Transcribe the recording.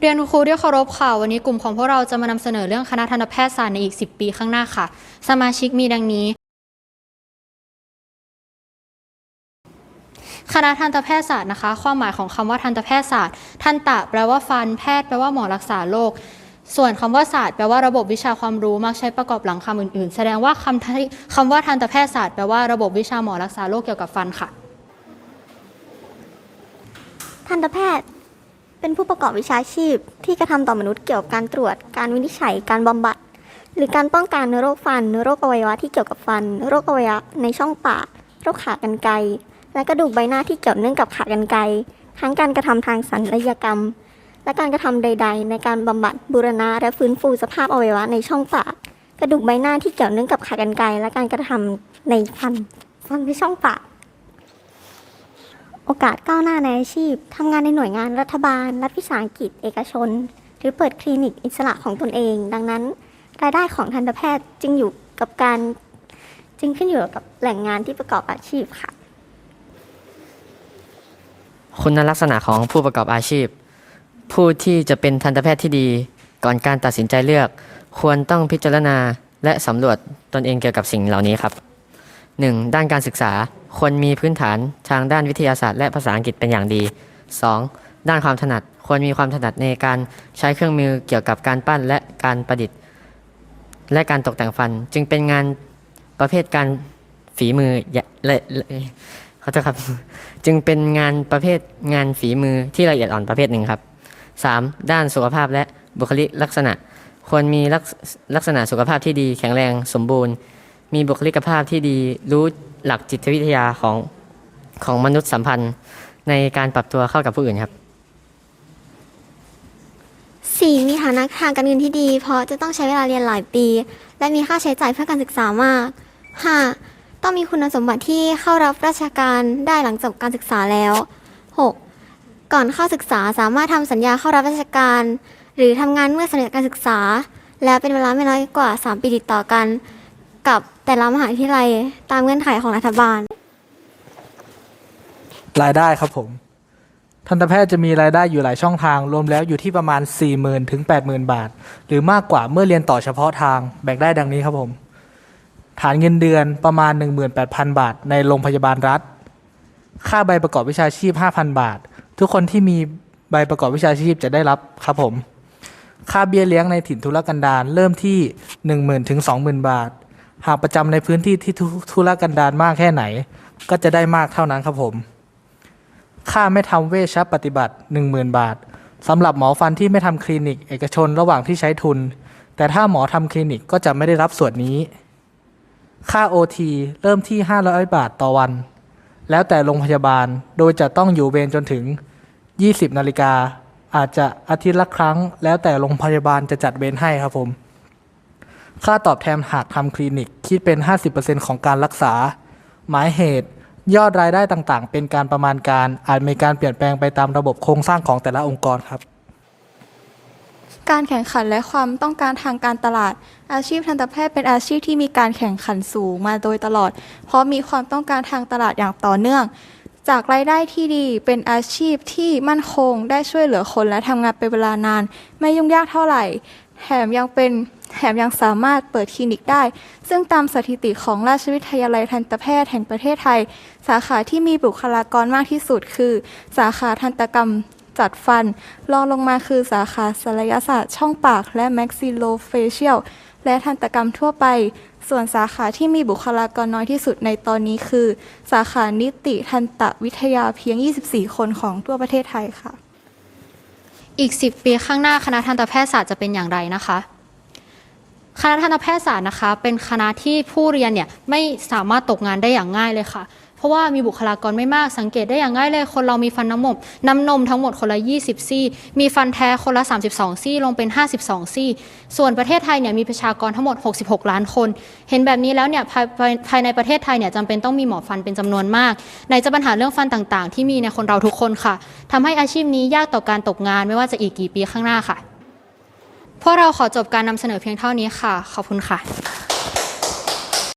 เรียนครูที่เคารพค่ะ วันนี้กลุ่มของพวกเราจะมานำเสนอเรื่องคณะทันตแพทยศาสตร์ในอีก 10 ปีข้างหน้าค่ะ สมาชิกมีดังนี้ คณะทันตแพทยศาสตร์นะคะ ความหมายของคำว่าทันตแพทยศาสตร์ ทันตะแปลว่าฟัน แพทย์แปลว่าหมอรักษาโรค ส่วนคำว่าศาสตร์แปลว่าระบบวิชาความรู้มักใช้ประกอบหลังคำอื่น ๆ แสดงว่าคำที่คำว่าทันตแพทยศาสตร์แปลว่าระบบวิชาหมอรักษาโรคเกี่ยวกับฟันค่ะ ทันตแพทย์ เป็นผู้ประกอบวิชาชีพ ที่กระทำต่อมนุษย์เกี่ยวกับการตรวจ การวินิจฉัย การบำบัด หรือการป้องกันโรคฟันโรคอวัยวะที่เกี่ยวกับฟัน โรคอวัยวะในช่องปาก โรคขากรรไกร และกระดูกใบหน้าที่เกี่ยวเนื่องกับขากรรไกร ทั้งการกระทำทางศัลยกรรม และการกระทำใด ๆ ในการบำบัดบูรณะและฟื้นฟูสภาพอวัยวะในช่องปาก กระดูกใบหน้าที่เกี่ยวเนื่องกับขากรรไกร และการกระทำในฟัน ฟันในช่องปาก โอกาสก้าวหน้าในอาชีพ ทำงานในหน่วยงานรัฐบาล รัฐวิสาหกิจ เอกชน หรือเปิดคลินิกอิสระของตนเอง ดังนั้น รายได้ของทันตแพทย์จึงอยู่กับการจึงขึ้นอยู่กับแหล่งงานที่ประกอบอาชีพค่ะ คุณลักษณะของผู้ประกอบอาชีพ ผู้ที่จะเป็นทันตแพทย์ที่ดี ก่อนการตัดสินใจเลือก ควรต้องพิจารณาและสำรวจตนเองเกี่ยวกับสิ่งเหล่านี้ครับ 1. ด้านการศึกษา ควรมีพื้นฐานทางด้านวิทยาศาสตร์และภาษาอังกฤษเป็นอย่างดี 2. ด้านความถนัด ควรมีความถนัดในการใช้เครื่องมือเกี่ยวกับการปั้นและการประดิษฐ์ และการตกแต่งฟัน จึงเป็นงานประเภทการฝีมืออย่าและและขอโทษครับ จึงเป็นงานประเภทงานฝีมือที่ละเอียดอ่อนประเภทหนึ่งครับ 3. ด้านสุขภาพและบุคลิกลักษณะ ควรมีลักษลักษณะสุขภาพที่ดีแข็งแรงสมบูรณ์ มีบุคลิกภาพที่ดีรู้หลักจิตวิทยาของของมนุษยสัมพันธ์ในการปรับตัวเข้ากับผู้อื่นครับ 4. มีฐานะทางการเงินที่ดี เพราะจะต้องใช้เวลาเรียนหลายปี และมีค่าใช้จ่ายเพื่อการศึกษามาก 5. ต้องมีคุณสมบัติที่เข้ารับราชการได้หลังจบการศึกษาแล้ว 6. ก่อนเข้าศึกษาสามารถทำสัญญาเข้ารับราชการ หรือทำงานเมื่อสำเร็จการศึกษา และเป็นเวลาไม่น้อยกว่า 3 ปีติดต่อกัน กับแต่ละมหาวิทยาลัยตามเงื่อนไขของรัฐบาล รายได้ครับผม ทันตแพทย์จะมีรายได้อยู่หลายช่องทาง รวมแล้วอยู่ที่ประมาณ 40,000 ถึง 80,000 บาท หรือมากกว่าเมื่อเรียนต่อเฉพาะทางแบ่งได้ดังนี้ครับผม ฐานเงินเดือนประมาณ 18,000 บาท ในโรงพยาบาลรัฐ ค่าใบประกอบวิชาชีพ 5,000 บาท ทุกคนที่มีใบประกอบวิชาชีพจะได้รับครับผม ค่าเบี้ยเลี้ยงในถิ่นทุรกันดารเริ่มที่ 10,000 ถึง 20,000 บาท หากประจำในพื้นที่ที่ทุทุรกันดารมากแค่ไหน ก็จะได้มากเท่านั้นครับผม ค่าไม่ทำเวชปฏิบัติ 10,000 บาทสำหรับหมอฟันที่ไม่ทำคลินิก เอกชนระหว่างที่ใช้ทุน แต่ถ้าหมอทำคลินิกก็จะไม่ได้รับส่วนนี้ ค่า OT เริ่มที่ 500 บาทต่อวัน แล้วแต่โรงพยาบาลโดยจะต้องอยู่เวรจนถึง 20 นาฬิกาอาจจะอาทิตย์ละครั้ง แล้วแต่โรงพยาบาลจะจัดเวรให้ครับผม ค่าตอบแทนหากทำคลินิกคิดเป็น 50%ของการรักษา หมายเหตุ ยอดรายได้ต่างๆ เป็นการประมาณการ อาจมีการเปลี่ยนแปลงไปตามระบบโครงสร้างของแต่ละองค์กรครับ การแข่งขันและความต้องการทางการตลาด อาชีพทันตแพทย์เป็นอาชีพที่มีการแข่งขันสูงมาโดยตลอด เพราะมีความต้องการทางตลาดอย่างต่อเนื่อง จากรายได้ที่ดีเป็นอาชีพที่มั่นคงได้ช่วยเหลือคนและทำงานเป็นเวลานาน ไม่ยุ่งยากเท่าไหร่ แถมยังเป็นแถมยังสามารถเปิดคลินิกได้ ซึ่งตามสถิติของราชวิทยาลัยทันตแพทย์แห่งประเทศไทย สาขาที่มีบุคลากรมากที่สุดคือ สาขาทันตกรรมจัดฟัน รองลงมาคือสาขาศัลยศาสตร์ช่องปากและ maxillofacial และทันตกรรมทั่วไป ส่วนสาขาที่มีบุคลากรน้อยที่สุดในตอนนี้คือ สาขานิติทันตวิทยาเพียง 24 คนของทั่วประเทศไทยค่ะ อีก 10 ปีข้างหน้าคณะทันตแพทยศาสตร์จะเป็นอย่างไรนะคะ คณะทันตแพทยศาสตร์นะคะ เป็นคณะที่ผู้เรียนเนี่ยไม่สามารถตกงานได้อย่างง่ายเลยค่ะ เพราะว่ามีบุคลากรไม่มากสังเกตได้อย่างง่ายเลย คนเรามีฟันน้ำนมน้ำนมทั้งหมดคนละ 20 ซี่ มีฟันแท้คนละ 32 ซี่ลงเป็น 52 ซี่ ส่วนประเทศไทยเนี่ยมีประชากรทั้งหมด 66 ล้านคน เห็นแบบนี้แล้วเนี่ยภายภายในประเทศไทยเนี่ยจำเป็นต้องมีหมอฟันเป็นจำนวนมากในจะปัญหาเรื่องฟันต่างๆ ที่มีในคนเราทุกคนค่ะทำให้อาชีพนี้ยากต่อการตกงานไม่ว่าจะอีกกี่ปีข้างหน้าค่ะพวกเราขอจบการนำเสนอเพียงเท่านี้ค่ะ ขอบคุณค่ะ